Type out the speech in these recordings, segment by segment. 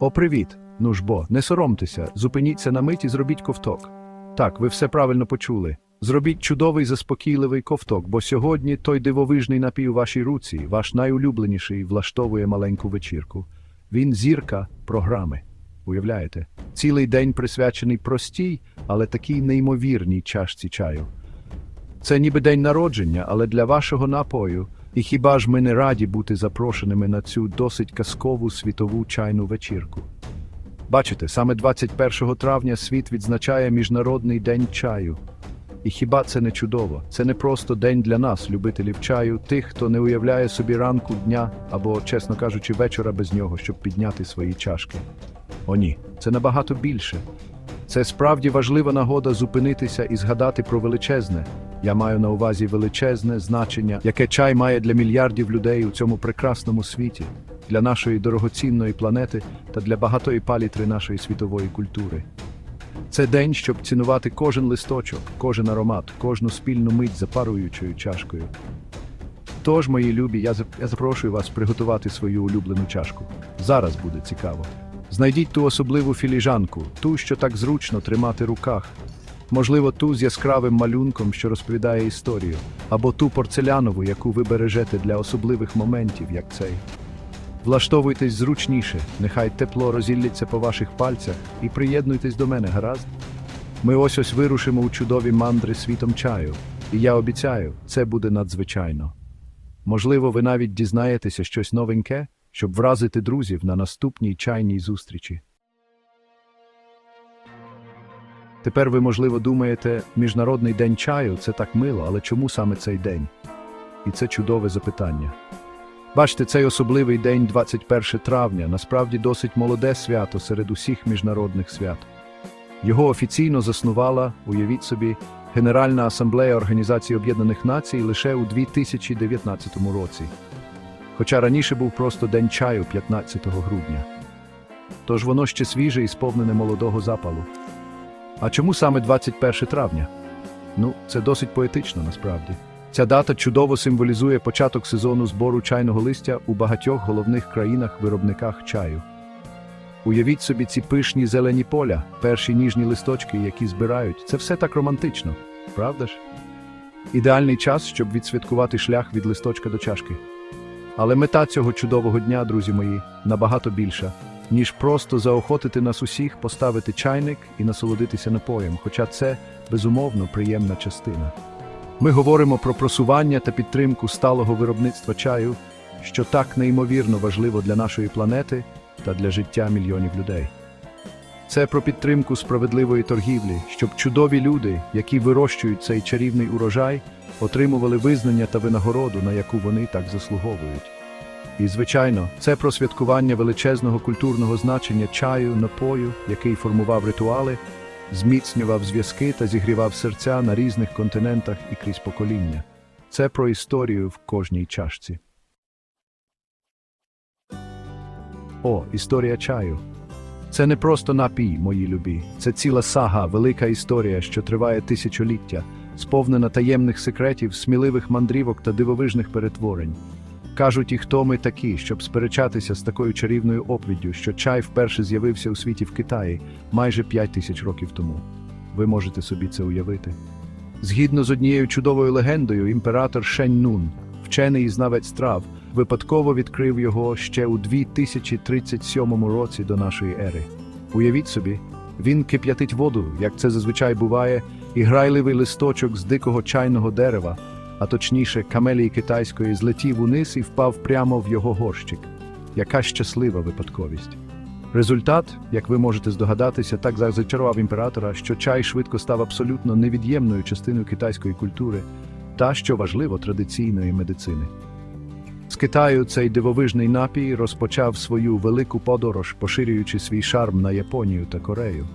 О, привіт! Ну ж бо, не соромтеся, зупиніться на мить і зробіть ковток. Так, ви все правильно почули. Зробіть чудовий заспокійливий ковток, бо сьогодні той дивовижний напій у вашій руці, ваш найулюбленіший, влаштовує маленьку вечірку. Він зірка програми. Уявляєте? Цілий день присвячений простій, але такій неймовірній чашці чаю. Це ніби день народження, але для вашого напою. І хіба ж ми не раді бути запрошеними на цю досить казкову світову чайну вечірку? Бачите, саме 21 травня світ відзначає Міжнародний день чаю. І хіба це не чудово? Це не просто день для нас, любителів чаю, тих, хто не уявляє собі ранку дня або, чесно кажучи, вечора без нього, щоб підняти свої чашки. О ні, це набагато більше. Це справді важлива нагода зупинитися і згадати про величезне. Я маю на увазі величезне значення, яке чай має для мільярдів людей у цьому прекрасному світі, для нашої дорогоцінної планети та для багатої палітри нашої світової культури. Це день, щоб цінувати кожен листочок, кожен аромат, кожну спільну мить запаруючою чашкою. Тож, мої любі, я запрошую вас приготувати свою улюблену чашку. Зараз буде цікаво. Знайдіть ту особливу філіжанку, ту, що так зручно тримати в руках. Можливо, ту з яскравим малюнком, що розповідає історію, або ту порцелянову, яку ви бережете для особливих моментів, як цей. Влаштовуйтесь зручніше, нехай тепло розіллється по ваших пальцях і приєднуйтесь до мене, гаразд? Ми ось ось вирушимо у чудові мандри світом чаю, і я обіцяю, це буде надзвичайно. Можливо, ви навіть дізнаєтеся щось новеньке, щоб вразити друзів на наступній чайній зустрічі. Тепер ви, можливо, думаєте, Міжнародний день чаю це так мило, але чому саме цей день? І це чудове запитання. Бачите, цей особливий день, 21 травня, насправді досить молоде свято серед усіх міжнародних свят. Його офіційно заснувала, уявіть собі, Генеральна асамблея Організації Об'єднаних Націй лише у 2019 році. Хоча раніше був просто День чаю 15 грудня. Тож воно ще свіже і сповнене молодого запалу. А чому саме 21 травня? Ну, це досить поетично насправді. Ця дата чудово символізує початок сезону збору чайного листя у багатьох головних країнах-виробниках чаю. Уявіть собі ці пишні зелені поля, перші ніжні листочки, які збирають. Це все так романтично, правда ж? Ідеальний час, щоб відсвяткувати шлях від листочка до чашки. Але мета цього чудового дня, друзі мої, набагато більша, ніж просто заохотити нас усіх поставити чайник і насолодитися напоєм, хоча це, безумовно, приємна частина. Ми говоримо про просування та підтримку сталого виробництва чаю, що так неймовірно важливо для нашої планети та для життя мільйонів людей. Це про підтримку справедливої торгівлі, щоб чудові люди, які вирощують цей чарівний урожай, отримували визнання та винагороду, на яку вони так заслуговують. І, звичайно, це про святкування величезного культурного значення чаю, напою, який формував ритуали, зміцнював зв'язки та зігрівав серця на різних континентах і крізь покоління. Це про історію в кожній чашці. О, історія чаю. Це не просто напій, мої любі. Це ціла сага, велика історія, що триває тисячоліття, сповнена таємних секретів, сміливих мандрівок та дивовижних перетворень. Кажуть, і хто ми такі, щоб сперечатися з такою чарівною оповіддю, що чай вперше з'явився у світі в Китаї майже 5 тисяч років тому. Ви можете собі це уявити. Згідно з однією чудовою легендою, імператор Шень Нун, вчений і знавець трав, випадково відкрив його ще у 2037 році до нашої ери. Уявіть собі, він кип'ятить воду, як це зазвичай буває, і грайливий листочок з дикого чайного дерева, а точніше камелії китайської, злетів униз і впав прямо в його горщик. Яка щаслива випадковість. Результат, як ви можете здогадатися, так зачарував імператора, що чай швидко став абсолютно невід'ємною частиною китайської культури та, що важливо, традиційної медицини. З Китаю цей дивовижний напій розпочав свою велику подорож, поширюючи свій шарм на Японію та Корею.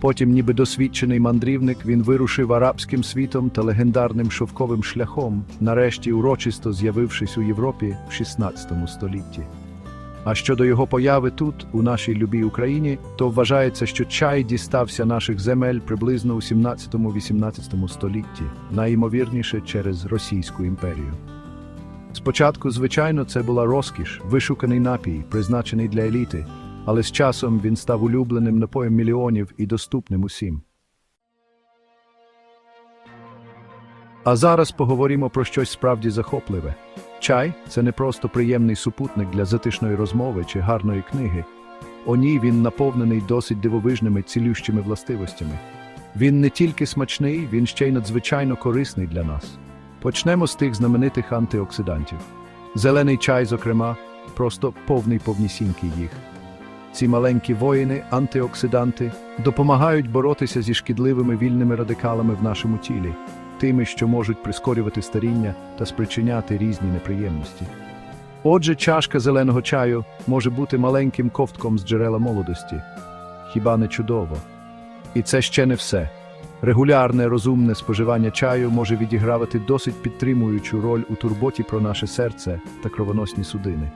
Потім, ніби досвідчений мандрівник, він вирушив арабським світом та легендарним шовковим шляхом, нарешті урочисто з'явившись у Європі в 16 столітті. А щодо його появи тут, у нашій любій Україні, то вважається, що чай дістався наших земель приблизно у 17-18 столітті, найімовірніше через Російську імперію. Спочатку, звичайно, це була розкіш, вишуканий напій, призначений для еліти, але з часом він став улюбленим напоєм мільйонів і доступним усім. А зараз поговоримо про щось справді захопливе. Чай це не просто приємний супутник для затишної розмови чи гарної книги. О ні, він наповнений досить дивовижними цілющими властивостями. Він не тільки смачний, він ще й надзвичайно корисний для нас. Почнемо з тих знаменитих антиоксидантів. Зелений чай, зокрема, просто повний повнісінький їх. Ці маленькі воїни, антиоксиданти, допомагають боротися зі шкідливими вільними радикалами в нашому тілі, тими, що можуть прискорювати старіння та спричиняти різні неприємності. Отже, чашка зеленого чаю може бути маленьким ковтком з джерела молодості. Хіба не чудово? І це ще не все. Регулярне розумне споживання чаю може відігравати досить підтримуючу роль у турботі про наше серце та кровоносні судини.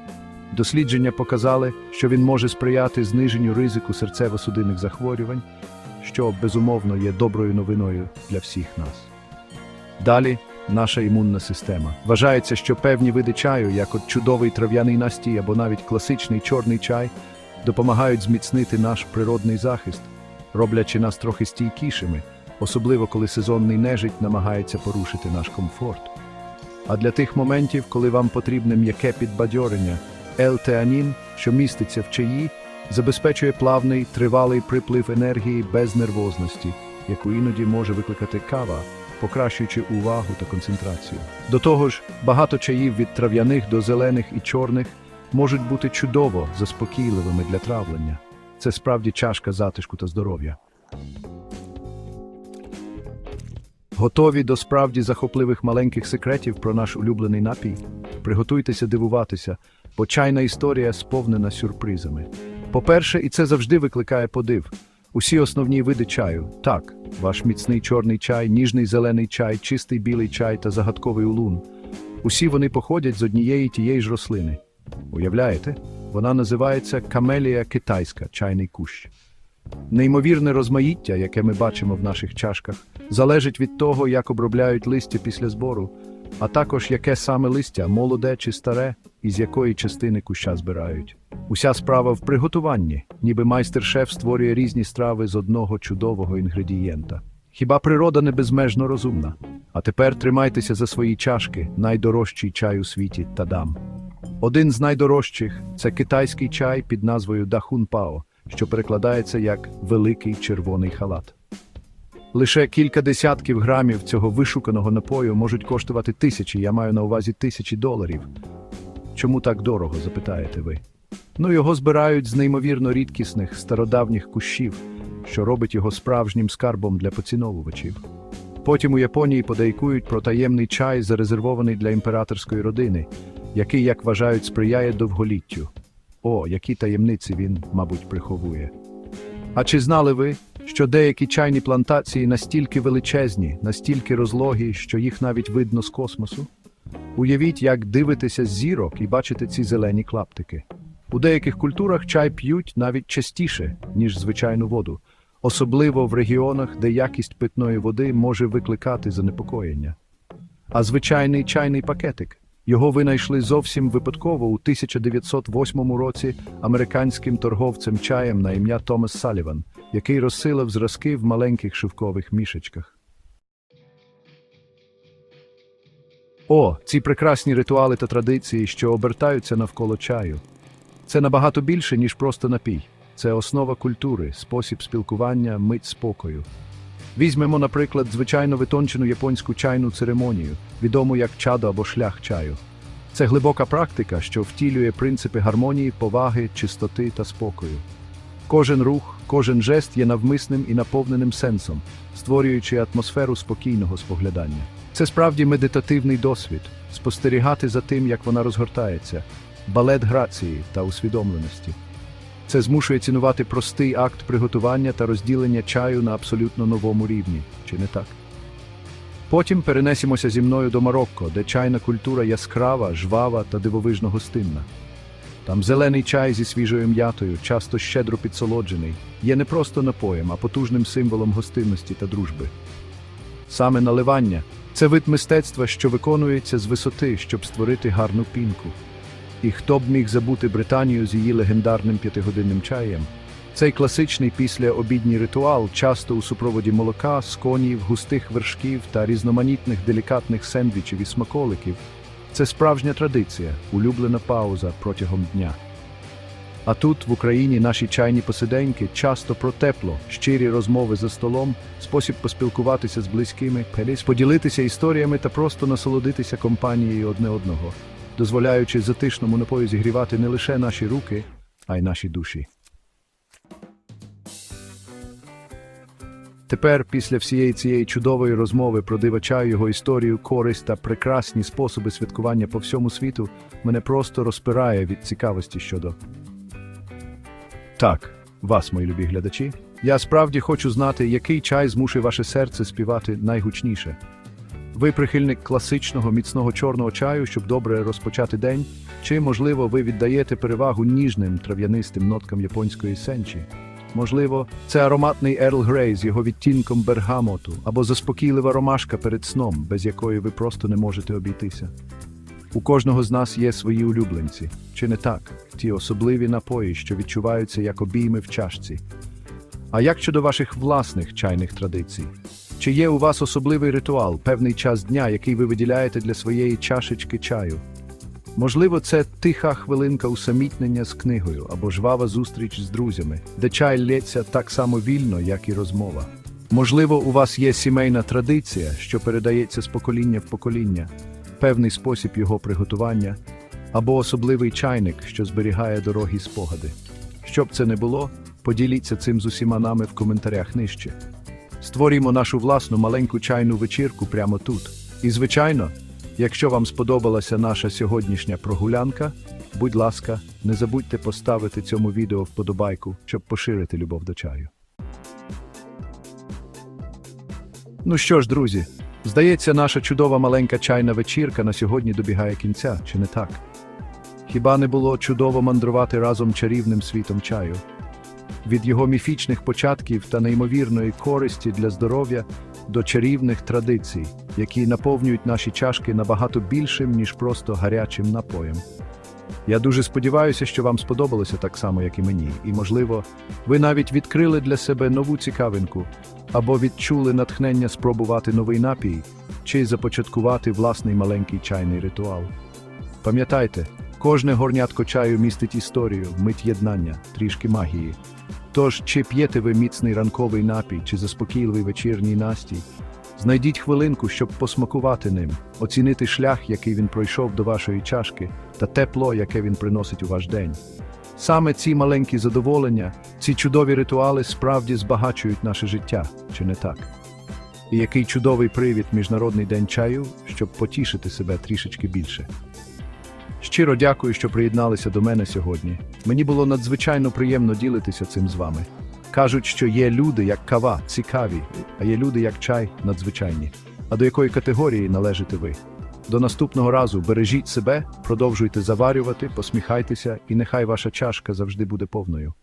Дослідження показали, що він може сприяти зниженню ризику серцево-судинних захворювань, що безумовно є доброю новиною для всіх нас. Далі наша імунна система. Вважається, що певні види чаю, як от чудовий трав'яний настій або навіть класичний чорний чай, допомагають зміцнити наш природний захист, роблячи нас трохи стійкішими, особливо коли сезонний нежить намагається порушити наш комфорт. А для тих моментів, коли вам потрібне м'яке підбадьорення, L-теанін, що міститься в чаї, забезпечує плавний, тривалий приплив енергії без нервозності, яку іноді може викликати кава, покращуючи увагу та концентрацію. До того ж, багато чаїв від трав'яних до зелених і чорних можуть бути чудово заспокійливими для травлення. Це справді чашка затишку та здоров'я. Готові до справді захопливих маленьких секретів про наш улюблений напій? Приготуйтеся дивуватися, бо чайна історія сповнена сюрпризами. По-перше, і це завжди викликає подив. Усі основні види чаю так, ваш міцний чорний чай, ніжний зелений чай, чистий білий чай та загадковий улун. Усі вони походять з однієї тієї ж рослини. Уявляєте? Вона називається камелія китайська, чайний кущ. Неймовірне розмаїття, яке ми бачимо в наших чашках, залежить від того, як обробляють листя після збору, а також яке саме листя, молоде чи старе, і з якої частини куща збирають. Уся справа в приготуванні, ніби майстер-шеф створює різні страви з одного чудового інгредієнта. Хіба природа не безмежно розумна? А тепер тримайтеся за свої чашки, найдорожчий чай у світі Тадам. Один з найдорожчих це китайський чай під назвою Дахун Пао, що перекладається як великий червоний халат. Лише кілька десятків грамів цього вишуканого напою можуть коштувати тисячі, я маю на увазі тисячі доларів. Чому так дорого, запитаєте ви? Ну, його збирають з неймовірно рідкісних стародавніх кущів, що робить його справжнім скарбом для поціновувачів. Потім у Японії подейкують про таємний чай, зарезервований для імператорської родини, який, як вважають, сприяє довголіттю. О, які таємниці він, мабуть, приховує. А чи знали ви, що деякі чайні плантації настільки величезні, настільки розлогі, що їх навіть видно з космосу? Уявіть, як дивитеся з зірок і бачите ці зелені клаптики. У деяких культурах чай п'ють навіть частіше, ніж звичайну воду, особливо в регіонах, де якість питної води може викликати занепокоєння. А звичайний чайний пакетик його винайшли зовсім випадково у 1908 році американським торговцем чаєм на ім'я Томас Саліван, який розсилав зразки в маленьких шовкових мішечках. О, ці прекрасні ритуали та традиції, що обертаються навколо чаю. Це набагато більше, ніж просто напій. Це основа культури, спосіб спілкування, мить спокою. Візьмемо, наприклад, звичайно витончену японську чайну церемонію, відому як чадо або шлях чаю. Це глибока практика, що втілює принципи гармонії, поваги, чистоти та спокою. Кожен рух, кожен жест є навмисним і наповненим сенсом, створюючи атмосферу спокійного споглядання. Це справді медитативний досвід спостерігати за тим, як вона розгортається, балет грації та усвідомленості. Це змушує цінувати простий акт приготування та розділення чаю на абсолютно новому рівні, чи не так? Потім перенесімося зі мною до Марокко, де чайна культура яскрава, жвава та дивовижно гостинна. Там зелений чай зі свіжою м'ятою, часто щедро підсолоджений, є не просто напоєм, а потужним символом гостинності та дружби. Саме наливання Це вид мистецтва, що виконується з висоти, щоб створити гарну пінку. І хто б міг забути Британію з її легендарним п'ятигодинним чаєм? Цей класичний післяобідній ритуал часто у супроводі молока, сконів, густих вершків та різноманітних делікатних сендвічів і смаколиків. Це справжня традиція, улюблена пауза протягом дня. А тут, в Україні, наші чайні посиденьки часто про тепло, щирі розмови за столом, спосіб поспілкуватися з близькими, поділитися історіями та просто насолодитися компанією одне одного, дозволяючи затишному напою зігрівати не лише наші руки, а й наші душі. Тепер, після всієї цієї чудової розмови про дивача, його історію, користь та прекрасні способи святкування по всьому світу, мене просто розпирає від цікавості щодо. Так, вас, мої любі глядачі. Я справді хочу знати, який чай змушує ваше серце співати найгучніше. Ви прихильник класичного міцного чорного чаю, щоб добре розпочати день, чи, можливо, ви віддаєте перевагу ніжним трав'янистим ноткам японської сенчі? Можливо, це ароматний Ерл Грей з його відтінком бергамоту, або заспокійлива ромашка перед сном, без якої ви просто не можете обійтися. У кожного з нас є свої улюбленці, чи не так? Ті особливі напої, що відчуваються як обійми в чашці. А як щодо ваших власних чайних традицій? Чи є у вас особливий ритуал, певний час дня, який ви виділяєте для своєї чашечки чаю? Можливо, це тиха хвилинка усамітнення з книгою або жвава зустріч з друзями, де чай лється так само вільно, як і розмова. Можливо, у вас є сімейна традиція, що передається з покоління в покоління, певний спосіб його приготування, або особливий чайник, що зберігає дорогі спогади. Щоб це не було, поділіться цим з усіма нами в коментарях нижче. Створімо нашу власну маленьку чайну вечірку прямо тут. І, звичайно, якщо вам сподобалася наша сьогоднішня прогулянка, будь ласка, не забудьте поставити цьому відео вподобайку, щоб поширити любов до чаю. Ну що ж, друзі, здається, наша чудова маленька чайна вечірка на сьогодні добігає кінця, чи не так? Хіба не було чудово мандрувати разом чарівним світом чаю? Від його міфічних початків та неймовірної користі для здоров'я до чарівних традицій, які наповнюють наші чашки набагато більшим, ніж просто гарячим напоєм. Я дуже сподіваюся, що вам сподобалося так само, як і мені, і, можливо, ви навіть відкрили для себе нову цікавинку або відчули натхнення спробувати новий напій чи започаткувати власний маленький чайний ритуал. Пам'ятайте, кожне горнятко чаю містить історію, мить єднання, трішки магії. Тож, чи п'єте ви міцний ранковий напій, чи заспокійливий вечірній настій, знайдіть хвилинку, щоб посмакувати ним, оцінити шлях, який він пройшов до вашої чашки, та тепло, яке він приносить у ваш день. Саме ці маленькі задоволення, ці чудові ритуали справді збагачують наше життя, чи не так? І який чудовий привід Міжнародний день чаю, щоб потішити себе трішечки більше. Щиро дякую, що приєдналися до мене сьогодні. Мені було надзвичайно приємно ділитися цим з вами. Кажуть, що є люди як кава, цікаві, а є люди як чай, надзвичайні. А до якої категорії належите ви? До наступного разу бережіть себе, продовжуйте заварювати, посміхайтеся, і нехай ваша чашка завжди буде повною.